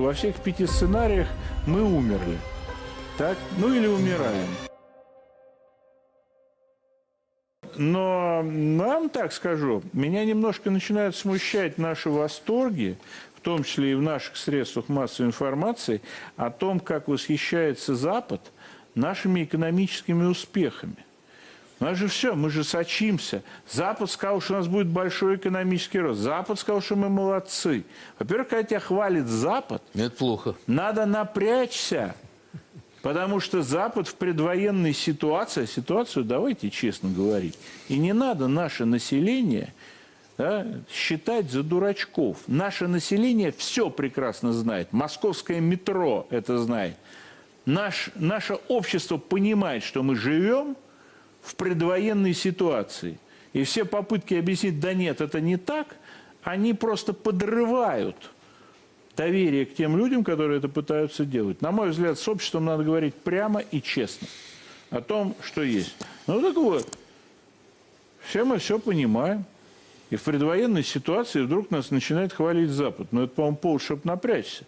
Во всех пяти сценариях мы умерли. Так? Ну или умираем. Но вам так скажу, меня немножко начинают смущать наши восторги, в том числе и в наших средствах массовой информации, о том, как восхищается Запад нашими экономическими успехами. У нас же все, мы же сочимся. Запад сказал, что у нас будет большой экономический рост. Запад сказал, что мы молодцы. Во-первых, когда тебя хвалит Запад, Это плохо. надо напрячься. Потому что Запад в предвоенной ситуации, а ситуацию давайте честно говорить, и не надо наше население да, считать за дурачков. Наше население все прекрасно знает. Московское метро это знает. Наш, наше общество понимает, что мы живем в предвоенной ситуации. И все попытки объяснить, да нет, это не так, они просто подрывают доверие к тем людям, которые это пытаются делать. На мой взгляд, с обществом надо говорить прямо и честно о том, что есть. Ну так вот, все мы все понимаем. И в предвоенной ситуации вдруг нас начинает хвалить Запад. Но это, по-моему, повод, чтобы напрячься.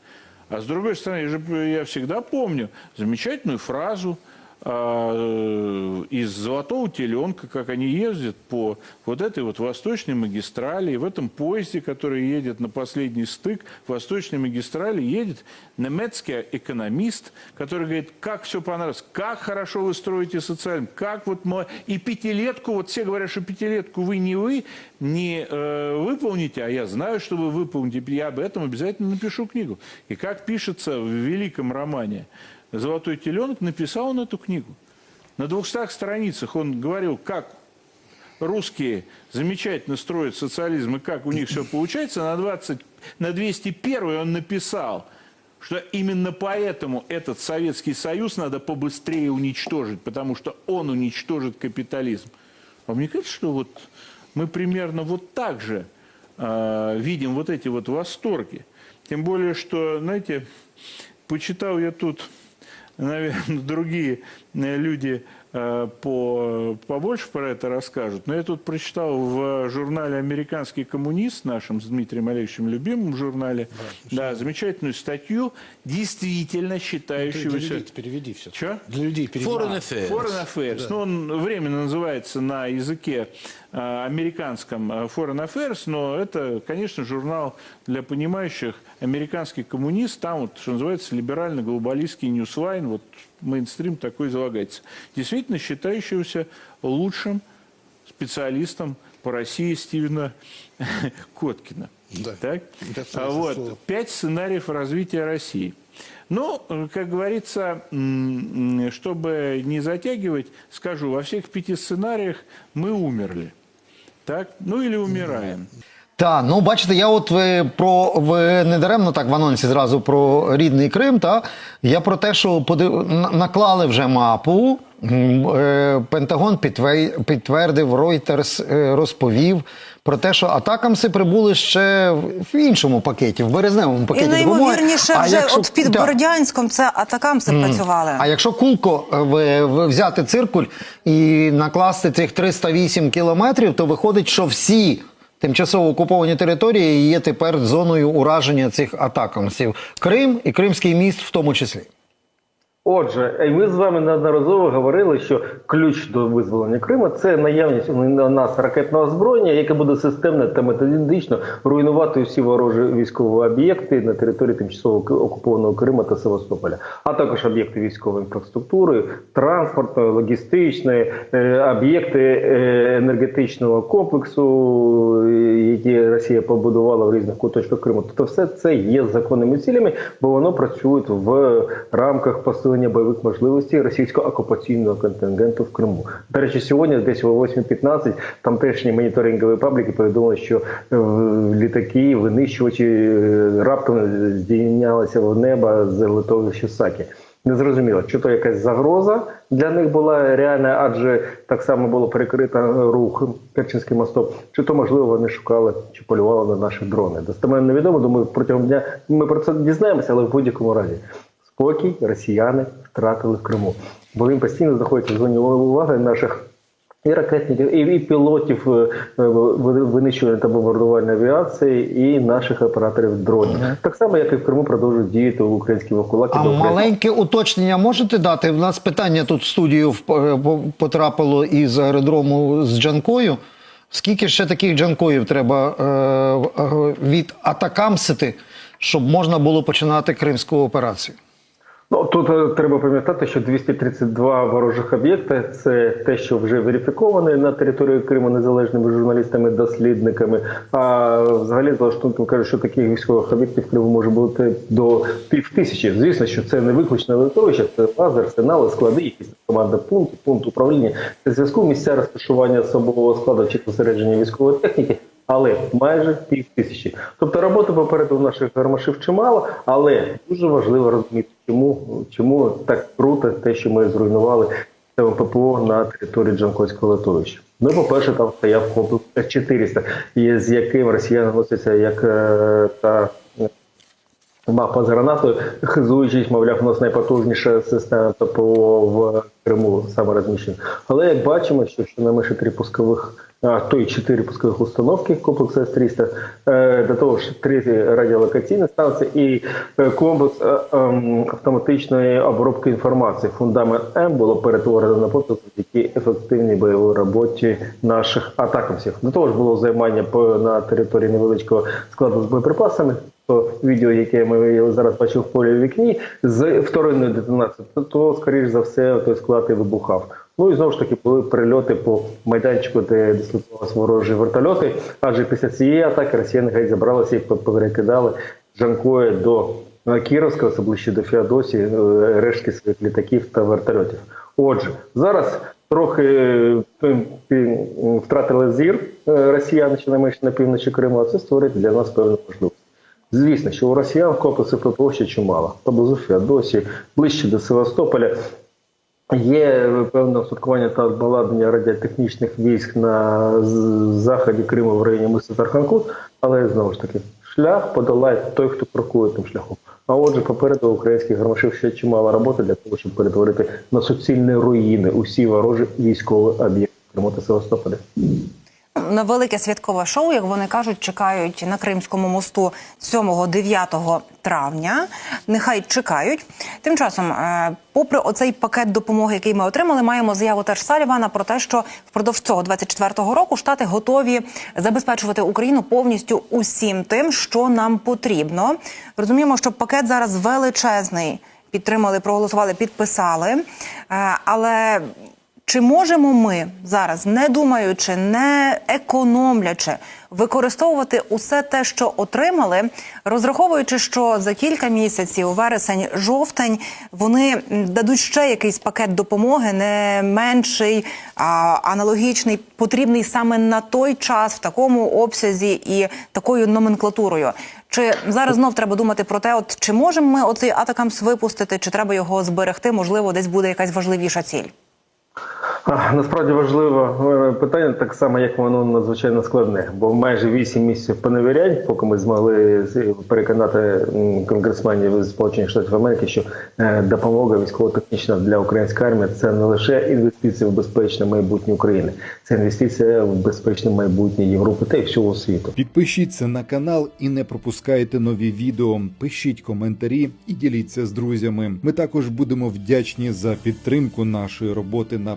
А с другой стороны, я, же, я всегда помню замечательную фразу а, из «Золотого теленка», как они ездят по вот этой вот восточной магистрали. И в этом поезде, который едет на последний стык восточной магистрали, едет немецкий экономист, который говорит, как все понравилось, как хорошо вы строите социальный, как вот мы... И пятилетку, вот все говорят, что пятилетку вы не вы не э, выполните, а я знаю, что вы выполните, я об этом обязательно напишу книгу. И как пишется в великом романе «Золотой теленок», написал он эту книгу. На 200 страницах он говорил, как русские замечательно строят социализм и как у них все получается. На, 20, на 201 он написал, что именно поэтому этот Советский Союз надо побыстрее уничтожить, потому что он уничтожит капитализм. А мне кажется, что вот мы примерно вот так же э, видим вот эти вот восторги. Тем более, что, знаете, почитал я тут наверное, другие э, люди по, побольше про это расскажут. Но я тут прочитал в журнале «Американский коммунист», нашем с Дмитрием Олеговичем любимом журнале, да, замечательную статью, действительно Для считающегося... людей переведи все. Чё? Для людей переведи. Foreign Affairs. Foreign Affairs. Ну, он временно называется на языке э, американском э, Foreign Affairs, но это, конечно, журнал для понимающих американский коммунист. Там, вот, что называется, либерально-глобалистский ньюслайн, вот мейнстрим такой излагается. Действительно считающегося лучшим специалистом по России Стивена Коткина. Да. Так? А вот, слово. пять сценариев развития России. Ну, как говорится, чтобы не затягивать, скажу, во всех пяти сценариях мы умерли. Так? Ну или умираем. Та, ну бачите, я от ви про ви не даремно так в анонсі зразу про рідний Крим. Та я про те, що подив... наклали вже мапу. е, Пентагон підтвердив, Reuters е, розповів про те, що атакамси прибули ще в- іншому пакеті, в березневому пакеті. допомоги. найімовірніше А вже якщо- от під Так. Бордянськом це атакамси працювали. А якщо кулко е, взяти циркуль і накласти цих 308 кілометрів, то виходить, що всі тимчасово окуповані території є тепер зоною ураження цих атакамсів. Крим і Кримський міст в тому числі. Отже, ми з вами неодноразово говорили, що ключ до визволення Криму це наявність у нас ракетного озброєння, яке буде системно та методично руйнувати всі ворожі військові об'єкти на території тимчасово окупованого Криму та Севастополя, а також об'єкти військової інфраструктури, транспортної, логістичної, е, об'єкти е, енергетичного комплексу, які Росія побудувала в різних куточках Криму. Тобто, все це є законними цілями, бо воно працює в рамках посилення бойових можливостей російського окупаційного контингенту в Криму. До речі, сьогодні, десь о 8.15, тамтешні моніторингові пабліки повідомили, що е, літаки, винищувачі е, раптом здійнялися в небо з литовища Сакі. Незрозуміло, чи то якась загроза для них була реальна, адже так само було перекрито рух Керченським мостом, чи то можливо вони шукали чи полювали на наші дрони. Достеменно невідомо. Думаю, протягом дня ми про це дізнаємося, але в будь-якому разі спокій росіяни втратили в Криму, бо він постійно знаходиться в зоні уваги наших і ракетників, і, і пілотів е, е, винищувальної та бомбардувальної авіації, і наших операторів дронів. Так само, як і в Криму продовжують діяти українські вовкулаки. А маленьке уточнення можете дати? У нас питання тут в студію е, по- потрапило із аеродрому з Джанкою. Скільки ще таких джанкоїв треба е, від атакамсити, щоб можна було починати кримську операцію? Ну тут е, треба пам'ятати, що 232 ворожих об'єкти це те, що вже верифіковане на території Криму незалежними журналістами, дослідниками. А взагалі за Лаштунком кажуть, що таких військових об'єктів Криму може бути до пів тисячі. Звісно, що це не виключне литовище, це бази, арсенали, склади, якісь команда пункт, пункт управління. Це зв'язку місця розташування особового складу чи зосередження військової техніки. Але майже пів тисячі. Тобто роботи попереду у наших гармашів чимало, але дуже важливо розуміти, чому, чому так круто те, що ми зруйнували систему ППО на території Джанкойського литовища. Ну, по-перше, там стояв комплекс С-400, з яким росіяни носяться як е, та мапа з гранатою, хизуючись, мовляв, у нас найпотужніша система ППО в Криму саме розміщена. Але як бачимо, що щонайменше три пускових, а то й чотири пускових установки комплексу С-300, е, до того ж три радіолокаційні станції і е, комплекс е, ем, автоматичної обробки інформації. Фундамент М було перетворено на поток завдяки ефективній бойовій роботі наших атакамсів. До того ж було займання на території невеличкого складу з боєприпасами. Відео, яке ми зараз бачимо в полі вікні, з вторинною детонацією, то, скоріш за все той склад і вибухав. Ну і знову ж таки були прильоти по майданчику, де дислокувалися ворожі вертольоти. Адже після цієї атаки росіяни геть забралися і перекидали Жанкоє до е, Кіровська, ближче до Феодосії, е, рештки своїх літаків та вертольотів. Отже, зараз трохи е, втратили зір е, росіяни, що найменше на півночі Криму, а це створить для нас певну можливість. Звісно, що у росіян комплексів ППО ще чимало. Поблизу Феодосії, ближче до Севастополя. Є певне устаткування та обладнання радіотехнічних військ на заході Криму в районі миста Тарханкут, але знову ж таки, шлях подолає той, хто крокує тим шляхом. А отже, попереду українських гармашів ще чимало роботи для того, щоб перетворити на суцільні руїни усі ворожі військові об'єкти Криму та Севастополя. На велике святкове шоу, як вони кажуть, чекають на Кримському мосту 7-9 травня. Нехай чекають. Тим часом, е, попри оцей пакет допомоги, який ми отримали, маємо заяву теж Салівана про те, що впродовж цього 24-го року штати готові забезпечувати Україну повністю усім тим, що нам потрібно. Розуміємо, що пакет зараз величезний. Підтримали, проголосували, підписали. Е, Але чи можемо ми зараз, не думаючи, не економлячи, використовувати усе те, що отримали, розраховуючи, що за кілька місяців, вересень, жовтень, вони дадуть ще якийсь пакет допомоги, не менший, а аналогічний, потрібний саме на той час, в такому обсязі і такою номенклатурою. Чи зараз знов треба думати про те, от чи можемо ми оцей атакамс випустити, чи треба його зберегти? Можливо, десь буде якась важливіша ціль. Насправді важливе е, питання, так само як воно надзвичайно складне, бо майже 8 місяців поневірянь, поки ми змогли переконати конгресменів з Сполучених Штатів Америки, що е, допомога військово-технічна для української армії це не лише інвестиція в безпечне майбутнє України, це інвестиція в безпечне майбутнє Європи та й всього світу. Підпишіться на канал і не пропускайте нові відео. Пишіть коментарі і діліться з друзями. Ми також будемо вдячні за підтримку нашої роботи на